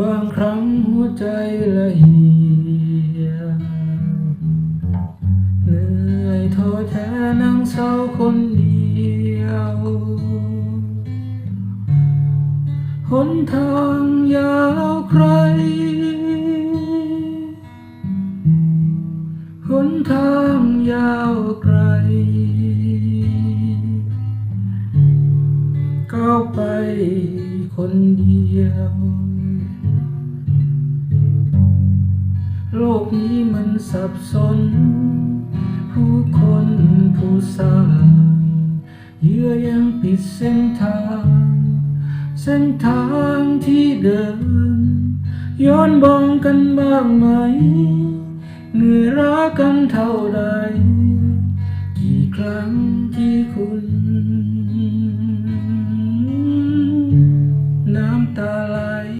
บางครั้งหัวใจละเหี่ยเหนื่อยท้อแท้นั่งเศร้าคนเดียวหนทางยาวไกลหนทางยาวไกลก้าวไปคนเดียว โลกนี้มันสับสน ผู้คนผู้สร้างเยื่อยังปิดเส้นทาง เส้นทางที่เดิน ย้อนบองกันบ้างไหม เหนื่อยรักกันเท่าใดกี่ครั้งที่คุณ